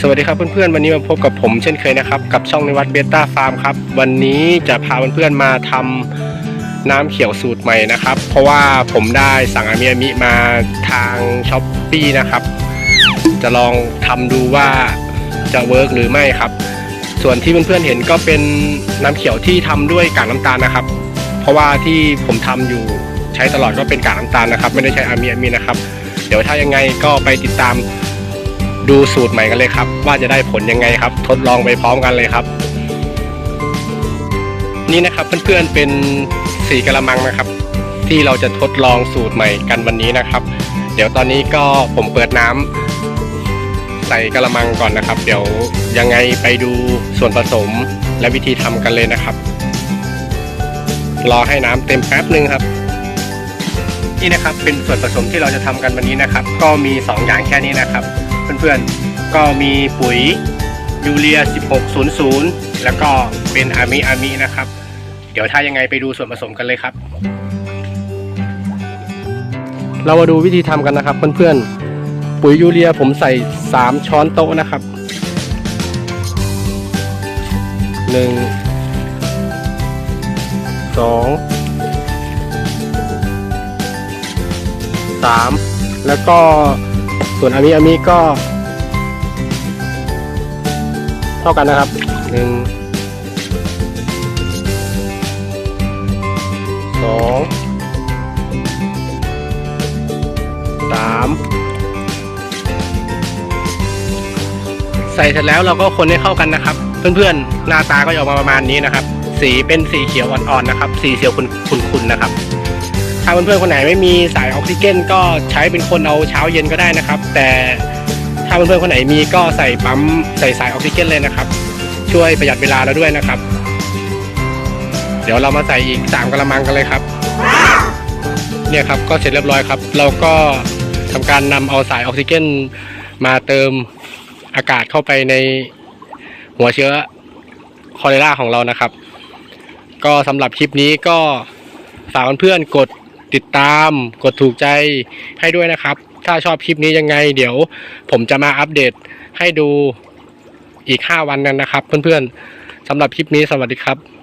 สวัสดีครับเพื่อนๆ วันนี้มาพบกับผมเช่นเคยนะครับ กับช่องในวัดเบต้าฟาร์มครับ วันนี้จะพาเพื่อนๆมาทำน้ำเขียวสูตรใหม่นะครับ เพราะว่าผมได้สั่งอามิอามิมาทางช้อปปีนะครับ จะลองทำดูว่าจะเวิร์กหรือไม่ครับ ส่วนที่เพื่อนๆเห็นก็เป็นน้ำเขียวที่ทำด้วยกากน้ำตาลนะครับ เพราะว่าที่ผมทำอยู่ใช้ตลอดก็เป็นกากน้ำตาลนะครับ ไม่ได้ใช้อามิอามินะครับ เดี๋ยวถ้ายังไงก็ไปติดตาม ดูสูตรใหม่กันเลยครับ ว่าจะได้ผลยังไงครับ ทดลองไปพร้อมกันเลยครับ นี่นะครับเพื่อนๆเป็นสีกะละมังนะครับ ที่เราจะทดลองสูตรใหม่กันวันนี้นะครับ เดี๋ยวตอนนี้ก็ผมเปิดน้ำใส่กะละมังก่อนนะครับ เดี๋ยวยังไงไปดูส่วนผสมและวิธีทำกันเลยนะครับ รอให้น้ำเต็มแป๊บหนึ่งครับนี่นะครับเป็นส่วนผสมที่เราจะทำกันวันนี้นะครับ ก็มี 2 อย่างแค่นี้นะครับ เพื่อนๆ ก็มีปุ๋ยยูเรีย 1600 แล้วก็เป็นอามิอามินะครับ เดี๋ยวถ้ายังไงไปดูส่วนผสมกันเลยครับ เรามาดูวิธีทำกันนะครับเพื่อนๆ ปุ๋ยยูเรียผมใส่ 3 ช้อนโต๊ะนะครับ 1 2 3 แล้วก็ ส่วนอามิอามิก็ เท่ากันนะครับหนึ่งสองสามใส่เสร็จแล้วเราก็คนให้เข้ากันนะครับ เพื่อนๆ หน้าตาก็จะออกมาประมาณนี้นะครับ สีเป็นสีเขียวอ่อนๆนะครับ สีเขียวขุ่นๆนะครับ ถ้าเพื่อนๆคนไหนไม่มีสายออกซิเจนก็ใช้เป็นคนเอาเช้าเย็นก็ได้นะครับ แต่ถ้าเพื่อนๆคนไหนมีก็ใส่ปั๊มใส่สายออกซิเจนเลยนะครับ ช่วยประหยัดเวลาเราด้วยนะครับ เดี๋ยวเรามาใส่อีกสามกระมังกันเลยครับ เนี่ยครับก็เสร็จเรียบร้อยครับ เราก็ทำการนำเอาสายออกซิเจนมาเติมอากาศเข้าไปในหัวเชื้อคอเลราของเรานะครับ ก็สำหรับคลิปนี้ก็ฝากเพื่อนๆกด ติดตามกดถูกใจให้ด้วยนะครับ ถ้าชอบคลิปนี้ยังไง เดี๋ยว ผมจะมาอัปเดตให้ดูอีก 5 วันนั้นนะครับ เพื่อนๆสำหรับคลิปนี้สวัสดีครับ